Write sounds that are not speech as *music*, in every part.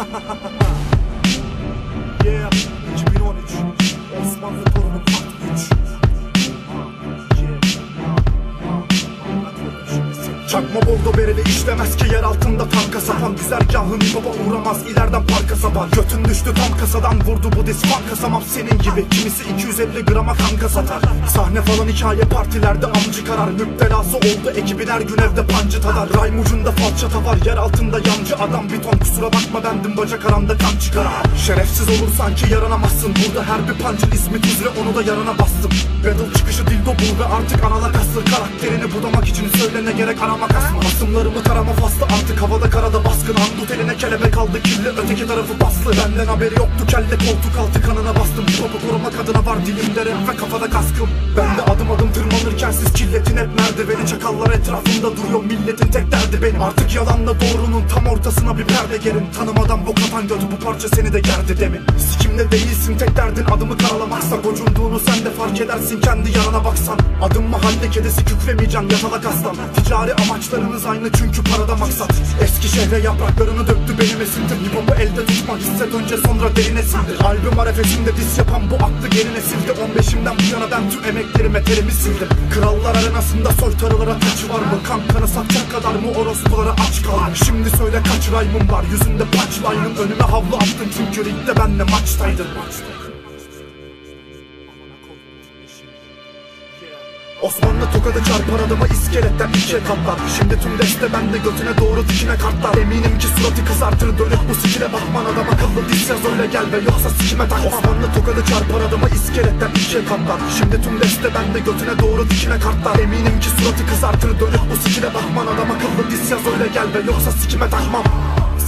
*laughs* yeah 2013 Osmanlı torunu part 3 Çakma bordo bereli işlemez ki yer altında tanka sapan Güzergahın baba uğramaz ileriden parka sapan Götün düştü tam kasadan vurdu bu diz banka samam senin gibi. Kimisi 250 grama kanka satar Sahne falan hikaye partilerde amcı karar. Müptelası oldu ekibin her gün evde pancı tadar. Rhyme ucunda falçata var yer altında yancı adam Bir ton kusura bakma bendim bacak aramda kan çıkar. Şerefsiz olur sanki yaranamazsın. Burada her bir pancın ismi tuzle onu da yarana bastım. Battle çıkışı dildo bul ve artık anala kasır Karakterini budamak için söyle ne gerek arama kasma Asımlarımı tarama faslı artık havada karada baskın. Andut eline kelebek aldı kirli öteki tarafı paslı Benden haberi yoktu kelle koltuk altı kanına bastım. Popu korumak adına var dilimde rap ve kafada kaskım. Ben de adım adım tırmanırken siz killetin hep merdiveni. Çakallar etrafımda duruyor milletin tek derdi benim. Artık yalanla doğrunun tam ortasına bir perde gerin Tanımadan bok atan götü bu parça seni de gerdi demin. Sikimde değilsin tek derdin adımı karalamaksa Gocunduğunu sen de fark edersin kendi yarana baksan. Adım mahalle kedisi kükremeyeceksin yatalak aslan. Ticari amaçlarınız aynı çünkü parada maksat. Eski şehre yapraklarını döktü benim esindir Hip hop'u elde tutmak hisset önce sonra derine sindir Albüm arefesinde dis yapan bu aklı geri nesilde 15'imden bu yana ben tüm emeklerime terimi sildim. Krallar arenasında soytarılara taç var mı? Kan kanı satacak kadar mı? Orospulara aç kalmış Şimdi söyle kaç rhyme'ım var? Yüzünde punchline'ım Önüme havlu attın. Çünkü ringde benle maçtaydın Osmanlı tokadı çarpar adama iskeletten ikiye katlar Şimdi tüm deste bende götüne doğru dikine kartlar. Eminim ki suratı kızartır dönüp bu sikine bakman Adam akıllı diz yaz öyle gel ve yoksa sikime takma. Osmanlı tokadı çarpar adama iskeletten ikiye katlar Şimdi tüm deste bende götüne doğru dikine kartlar. Eminim ki suratı kızartır dönüp bu sikine bakman Adam akıllı diz yaz öyle gel ve yoksa sikime takmam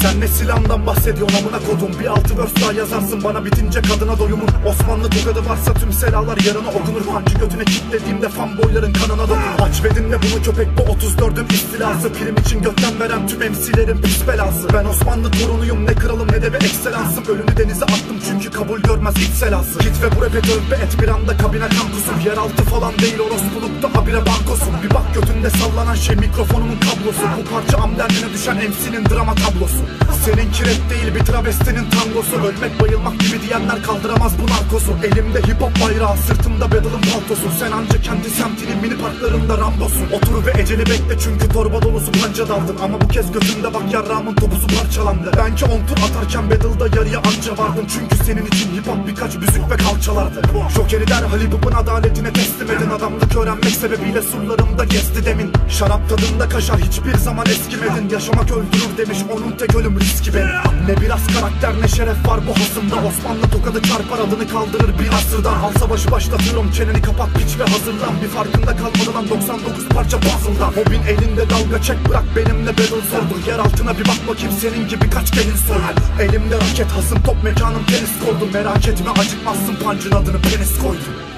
sen ne silahımdan bahsediyorsun amına kodum? Bir altı verse daha yazarsın bana bitince kadına doyumun. Osmanlı tokadı varsa tüm selalar yarına okunur Hancı götüne kilitlediğimde fanboyların kanına dokun Aç ve bunu köpek bu 34'ün istilası. Prim için götten veren tüm MC'lerin pis belası. Ben Osmanlı torunuyum ne kralım ne de bir ekselansım Ölümü denize attım çünkü kabul görmez hiç selası. Git ve bu rap'e tövbe et bir anda kabine kan kusur Yeraltı falan değil orospulukta habire bankosun. Bir bak götünde sallanan şey mikrofonumun kablosu. Bu parça am derdine düşen MC'nin drama tablosu. Senin kiret değil bir travestinin tangosu. Ölmek bayılmak gibi diyenler kaldıramaz bu narkosu. Elimde hip hop bayrağı sırtımda battle'ın paltosu. Sen anca kendi semtinin mini parklarında rambosun. Otur ve eceli bekle çünkü torba dolusu panca daldın. Ama bu kez götümde bak yarrağımın topusu parçalandı. Ben ki on tur atarken battle'da yarıya anca vardım Çünkü senin için hip hop birkaç büzük ve kalçalardı. Jokeri derhal hip hop'un adaletine teslim edin Adamlık öğrenmek sebebiyle surlarımda gezdi demin. Şarap tadında kaşar hiçbir zaman eskimedin. Yaşamak öldürür demiş onun tek ölüm riski benim Ne biraz karakter ne şeref var bu hasımda Osmanlı tokadı çarpar adını kaldırır bir asırdan. Al savaşı başlatıyorum çeneni kapat piç ve hazırlan. Bir farkında kalmadı lan 99 parça puzzle'dan Mobin elinde dalga çek bırak benimle battle sordur Yer altına bir bak bakayım senin gibi kaç gelin soyar Elimde raket hasım top mekanım tenis kordu Merak etme acıkmazsın pancın adını penis koydum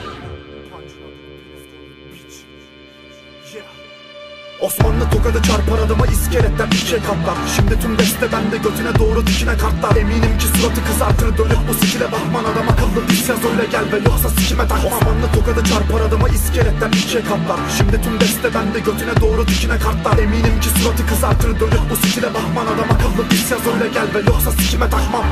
Osmanlı tokadı çarpar adama iskeletten ikiye katlar Şimdi tüm deste bende götüne doğru dikine kartlar. Eminim ki suratı kızartır dönüp bu sikile bakman Adam akıllı diz yaz öyle gel ve yoksa sikime takma. Osmanlı tokadı çarpar adama iskeletten ikiye katlar Şimdi tüm deste bende götüne doğru dikine kartlar. Eminim ki suratı kızartır dönüp bu sikile bakman Adam akıllı diz yaz öyle gel ve yoksa sikime takmam